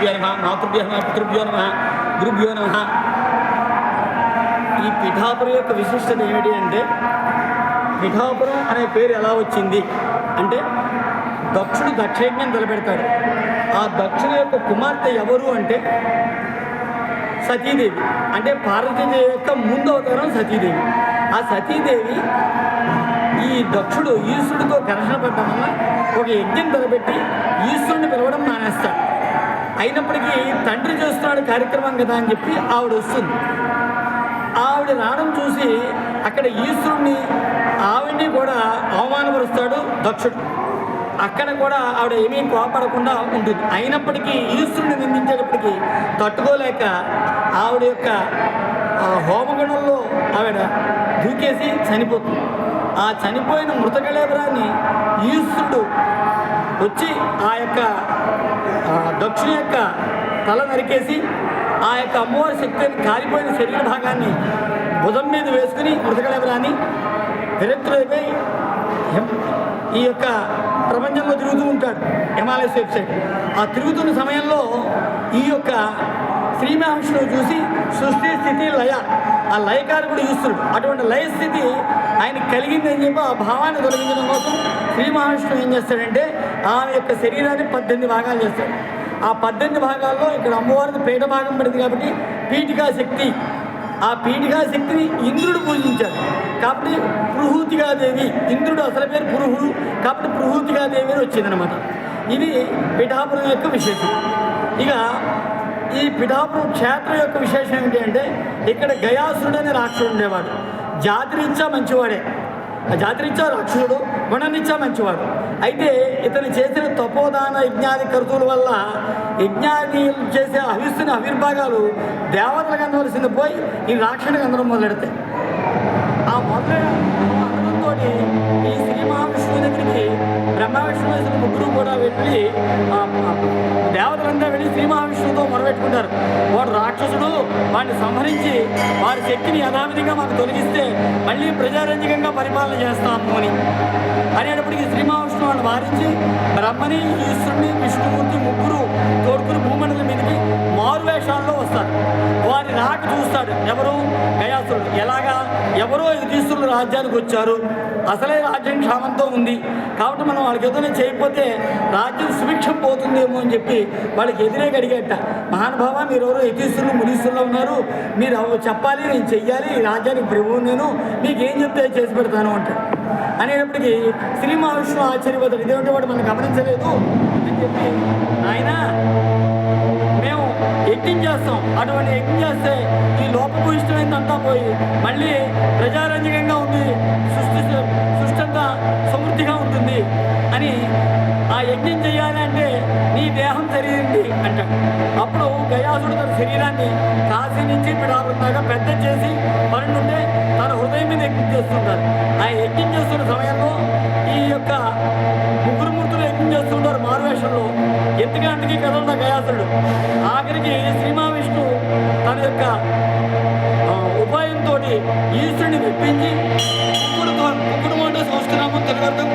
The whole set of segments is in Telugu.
పితృభ్యో నమ మాతృభ్యో నమ పితృభ్యో నమ గురుభ్యో నమ. ఈ పిఠాపురం యొక్క విశిష్టత ఏమిటి అంటే పిఠాపురం అనే పేరు ఎలా వచ్చింది? అంటే దక్షుడు దక్షయజ్ఞం తలపెడతాడు. ఆ దక్షుని యొక్క కుమార్తె ఎవరు అంటే సతీదేవి. అంటే పార్వతీదేవి యొక్క ముందు అవతారం సతీదేవి. ఆ సతీదేవి ఈ దక్షుడు ఈశ్వరుడితో ఘర్షణ పడటం వల్ల ఒక యజ్ఞం తలపెట్టి ఈశ్వరుని పిలవడం మానేస్తాడు. అయినప్పటికీ తండ్రి చేస్తున్నాడు కార్యక్రమం కదా అని చెప్పి ఆవిడ వస్తుంది. ఆవిడ రావడం చూసి అక్కడ ఈశ్వరుణ్ణి ఆవిడ్ని కూడా అవమానపరుస్తాడు దక్షుడు. అక్కడ కూడా ఆవిడ ఏమీ కోపడకుండా ఉంటుంది. అయినప్పటికీ ఈశ్వరుని నిందించేటప్పటికీ తట్టుకోలేక ఆవిడ యొక్క హోమగుణంలో ఆవిడ దూకేసి చనిపోతుంది. ఆ చనిపోయిన మృతకళేబరాన్ని ఈశ్వరుడు వచ్చి ఆ యొక్క దక్షిణ యొక్క తల నరికేసి ఆ యొక్క అమ్మవారి శక్తిని కాలిపోయిన శరీర భాగాన్ని భుజం మీద వేసుకుని మృతకళేబరాన్ని విరక్తులైపోయి ఈ యొక్క ప్రపంచంలో తిరుగుతూ ఉంటాడు హిమాలయస్ వెబ్సైట్ ఆ తిరుగుతున్న సమయంలో ఈ యొక్క శ్రీ మహావిష్ణువు చూసి సృష్టి స్థితి లయ ఆ లయకారకుడు ఈశ్వరుడు అటువంటి లయ స్థితి ఆయన కలిగింది అని చెప్పి ఆ భావాన్ని తొలగించడం కోసం శ్రీ మహావిష్ణువు ఏం చేస్తాడంటే ఆమె యొక్క శరీరాన్ని పద్దెనిమిది భాగాలు చేస్తాడు. ఆ పద్దెనిమిది భాగాల్లో ఇక్కడ అమ్మవారిది పీఠ భాగం పడింది కాబట్టి పీఠికా శక్తి. ఆ పీఠికా శక్తిని ఇంద్రుడు పూజించాడు. కాబట్టి దేవి ఇంద్రుడు అసలు పేరు పురుహుడు కాబట్టి దేవి అని వచ్చిందనమాట ఇది పిఠాపురం యొక్క విశేషం. ఇక ఈ పిఠాపురం క్షేత్రం యొక్క విశేషం ఏంటి అంటే ఇక్కడ గయాసురుడు అనే రాక్షసుడు ఉండేవాడు. జాతిరీత్యా మంచివాడే. ఆ రాక్షసుడు గుణనిత్యా మంచివాడు. అయితే ఇతను చేసిన తపోదాన యజ్ఞాది కర్తుల వల్ల యజ్ఞాది చేసే అవిస్తున్న ఆవిర్భాగాలు దేవతలకు అందవలసింది పోయి ఈ రాక్షసుడికి అందరం మొదలెడతాయి. ఆ మొదలైన బ్రహ్మవిష్ణు ముగ్గురు కూడా వెళ్ళి దేవతలంతా వెళ్ళి శ్రీ మహావిష్ణువుతో మొరబెట్టుకుంటారు వాడు రాక్షసుడు వాడిని సంహరించి వారి శక్తిని యథావిధిగా మాకు తొలగిస్తే మళ్ళీ ప్రజారంజకంగా పరిపాలన చేస్తాము అని. అనేటప్పటికీ శ్రీ మహావిష్ణువు వాళ్ళు వారించి బ్రహ్మని ఈశ్వరుని విష్ణుమూర్తి ముగ్గురు తోడుకుని భూమండలం మీదకి మారువేషాల్లో వస్తారు. వారి రాక చూస్తాడు ఎవరు? గయాసురుడు ఎలాగా? ఎవరో యుధిష్ఠులు రాజ్యానికి వచ్చారు. అసలే రాజ్యం క్షామంతో ఉంది. కాబట్టి మనం వాళ్ళకి ఏదైనా చేయకపోతే రాజ్యం సుభిక్షం పోతుందేమో అని చెప్పి వాళ్ళకి ఎదురే అడిగేట మహానుభావ మీరు ఎవరో యతీశ్వరులు మునీశ్వరులు ఉన్నారు. మీరు చెప్పాలి నేను చెయ్యాలి ఈ రాజ్యానికి ప్రభువు నేను మీకు ఏం చెప్తే చేసి పెడతాను అంటే. అనేటప్పటికీ శ్రీ మహావిష్ణువు ఆశ్చర్యపోతాడు. ఇదేమిటి వాడు? మనం గమనించలేదు అని చెప్పి ఆయన యజ్ఞం చేస్తాం. అటువంటి యజ్ఞం చేస్తే ఈ లోపపు ఇష్టమైందంతా పోయి మళ్ళీ ప్రజారంజకంగా ఉంది సృష్టి సృష్టంగా సమృద్ధిగా ఉంటుంది అని ఆ యజ్ఞం చేయాలంటే నీ దేహం సరిగింది అంటాడు. అప్పుడు గయాసుడు తన శరీరాన్ని కాశీ నుంచి పిడాపురం పెద్ద చేసి పరుండుంటే తన హృదయం మీద యజ్ఞం చేస్తుంటారు ఆ యజ్ఞం చేస్తున్న సమయంలో ఈ యొక్క ఎందుకంటే అందుకే కదలda గయాసుడు ఆఖరికి శ్రీ మహావిష్ణు తన యొక్క ఉపాయంతో ఈశ్వరుని మెప్పించి కుక్కుడు కుక్కుడు మాట సంస్కరణము తెలుగు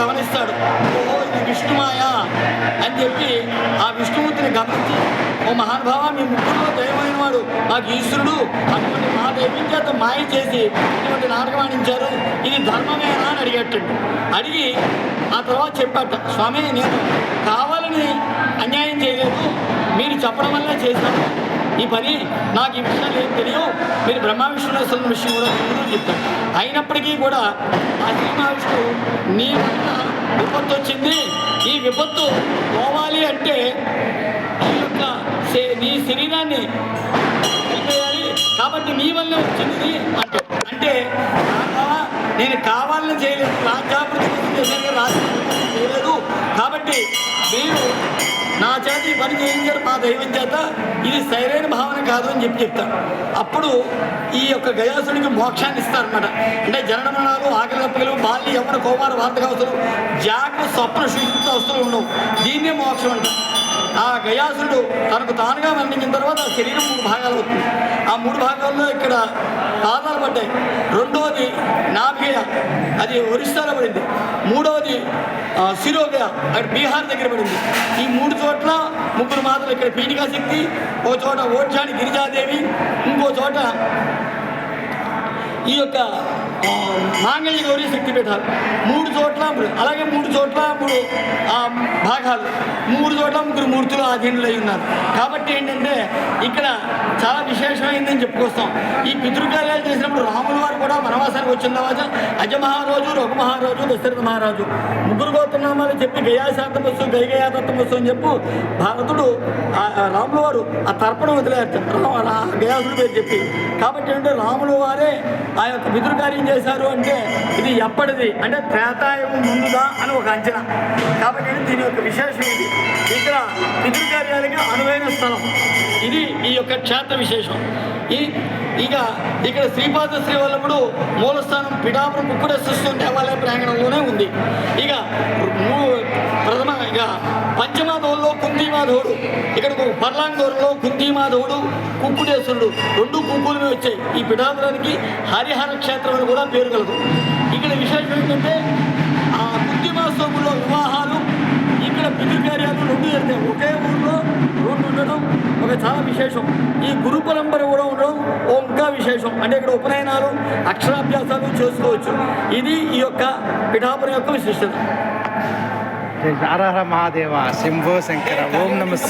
గమనిస్తాడు. ఓ ఇది విష్ణుమాయ అని చెప్పి ఆ విష్ణుమూర్తిని గమనించి ఓ మహానుభావ మీ ముగ్గురులో దైవమైన వాడు మాకు ఈశ్వరుడు అటువంటి మా దైవం చేత మాయ చేసి ఇటువంటి నాటకం ఆడించారు. ఇది ధర్మమేనా? అని అడిగేటండి అడిగి ఆ తర్వాత చెప్పాట స్వామి నేను కావాలని అన్యాయం చేయలేదు. మీరు చెప్పడం వల్ల చేశాను. ఈ పని నాకు ఈ విషయాలు ఏం తెలియవు. మీరు బ్రహ్మ విష్ణువేశ్వరుల విషయం కూడా తెలియదు అయినప్పటికీ కూడా ఆ శ్రీ మహావిష్ణువు నీ వల్ల విపత్తు వచ్చింది. ఈ విపత్తు పోవాలి అంటే నీ యొక్క నీ శరీరాన్ని కాబట్టి నీ వల్ల వచ్చింది అంటే అంటే నేను కావాలని చేయలేదు. రాజ్యాభివృద్ధి కోసం చేయలేదు. కాబట్టి మీరు నా చేత ఈ పని చేయించారు మా దైవం చేత ఇది సరైన భావన కాదు అని చెప్పి చెప్తారు అప్పుడు ఈ యొక్క గయాసుడికి మోక్షాన్ని ఇస్తారనమాట అంటే జనన మరణాలు ఆకలి దప్పగలు బాల్య యవన కౌమార అవసరం జాగ్రత్త స్వప్న సుషుప్త అవస్థలు ఉండవు. దీన్నే మోక్షం అంటారు. ఆ గయాసుడు తనకు తానుగా మరణించిన తర్వాత ఆ శరీరం మూడు భాగాలు అవుతుంది. ఆ మూడు భాగాల్లో ఇక్కడ పాదాలు పడ్డాయి. రెండవది నాభిగయ అది ఒరిస్సాలో పడింది. మూడవది శిరోగయ అక్కడ బీహార్ దగ్గర పడింది. ఈ మూడు చోట్ల ముగ్గురు మాత్రం ఇక్కడ పీఠికా శక్తి ఓ చోట ఓడ్చాని గిరిజాదేవి ఇంకో చోట ఈ యొక్క మాంగళ్య గౌరీ శక్తిపీఠాలు మూడు చోట్ల అలాగే మూడు చోట్ల మూడు భాగాలు. మూడు చోట్ల ముగ్గురు మూర్తులు ఆధీనులు అయి ఉన్నారు. కాబట్టి ఏంటంటే ఇక్కడ చాలా విశేషమైందని చెప్పుకొస్తాం. ఈ పితృకార్యాలు చేసినప్పుడు రాముల వారు కూడా వనవాసానికి వచ్చిన తర్వాత అజ మహారాజు రఘు మహారాజు దశరథ మహారాజు ముగ్గురు గోత్రనామాలు చెప్పి గయాశాంతమస్సు గైగయాతత్వమస్సు అని చెప్పు భారతుడు ఆ రాముల వారు ఆ తర్పణం వదిలేస్తారు. గయాసుడు పేరు చెప్పి. కాబట్టి ఏంటంటే రాముల వారే ఆ యొక్క పితృకార్యం చేశారు అంటే ఇది ఎప్పటిది? అంటే త్రేతాయుగం ముందుదా అని ఒక అంచనా. కాబట్టి దీని యొక్క విశేషం ఇది. ఇక్కడ పితృకార్యాలకి అనువైన స్థలం. ఇది ఈ యొక్క క్షేత్ర విశేషం. ఈ ఇక ఇక్కడ శ్రీపాద శ్రీవల్లభుడు మూలస్థానం పిఠాపురం కుక్కుడేశ్వర దేవాలయ ప్రాంగణంలోనే ఉంది. ఇక మూ- ప్రథమ ఇక పంచమాధవుల్లో కుంతిమాధవుడు ఇక్కడకు పర్లాంగ్ దూరంలో కుంతిమాధవుడు కుక్కుటేశ్వరుడు రెండు కుక్కులు మీద వచ్చాయి. ఈ పిఠాపురానికి హరిహర క్షేత్రం అని కూడా పేరు కలదు. ఇక్కడ విశేషం ఏంటంటే ఆ సోపులో వివాహాలు ఇక్కడ పితృకార్యాలు రెండు జరుగుతాయి ఒకే ఊర్లో రెండు ఉండడం ఒక చాలా విశేషం. ఈ గురు పరంపర కూడా ఉండడం ఓ ఇంకా విశేషం. అంటే ఇక్కడ ఉపనయనాలు అక్షరాభ్యాసాలు చేసుకోవచ్చు. ఇది ఈ యొక్క పిఠాపురం యొక్క విశిష్టత. हर हर महादेव शिंभो शंकर ओम नमः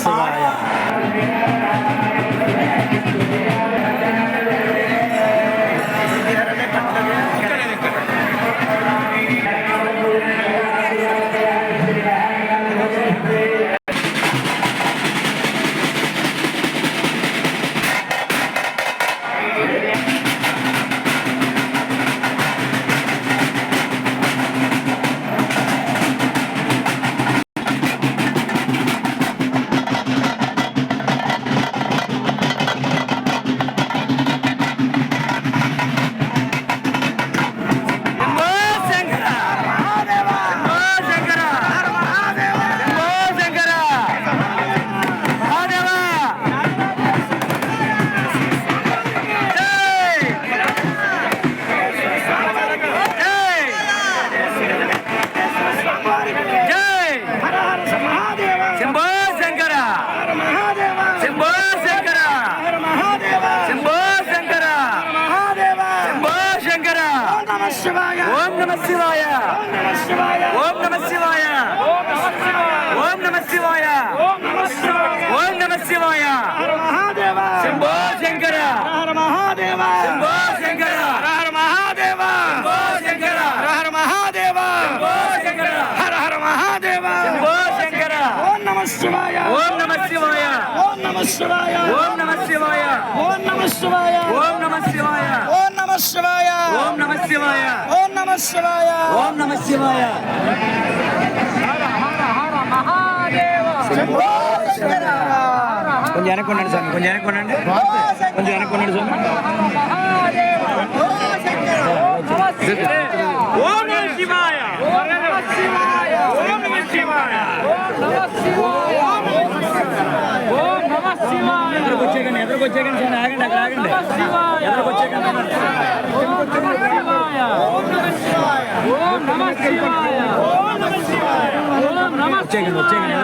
ఓం నమ శివాయ ఓం నమ శివాయ శంభో శంకర శంభో శంకర శంభో శంకర శంభో శంకర ఓం నమ శివాయ ఓం నమ శివాయ ఓం నమ శివాయ ఓం నమ శివాయ ఓం నమ శివాయ ఓం నమ శివాయ ఓం నమ శివాయ ఓం నమ శివాయ ఓం నమ శివాయ ఓం నమ శివాయ శంభో శంకర కొంచెం వెనక్కుండండి స్వామి కొంచెం వెనక్కుండండి. కొంచెం వెనక్కుండండి స్వామి. ఎదురుకొచ్చేకండి ఎదురుకొచ్చేకండి చిన్న ఆగండి అక్కడ ఆగండి. ఎదురుకొచ్చేకండి వచ్చేకండి వచ్చేకండి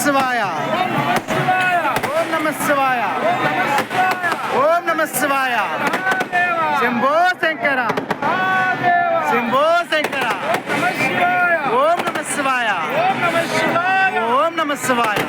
శివాయ. ఓం నమ శివాయ. ఓం నమ శివాయ. శంభో శంకర. శంభో శంకర. ఓం నమ శివాయ. ఓం నమ శివాయ.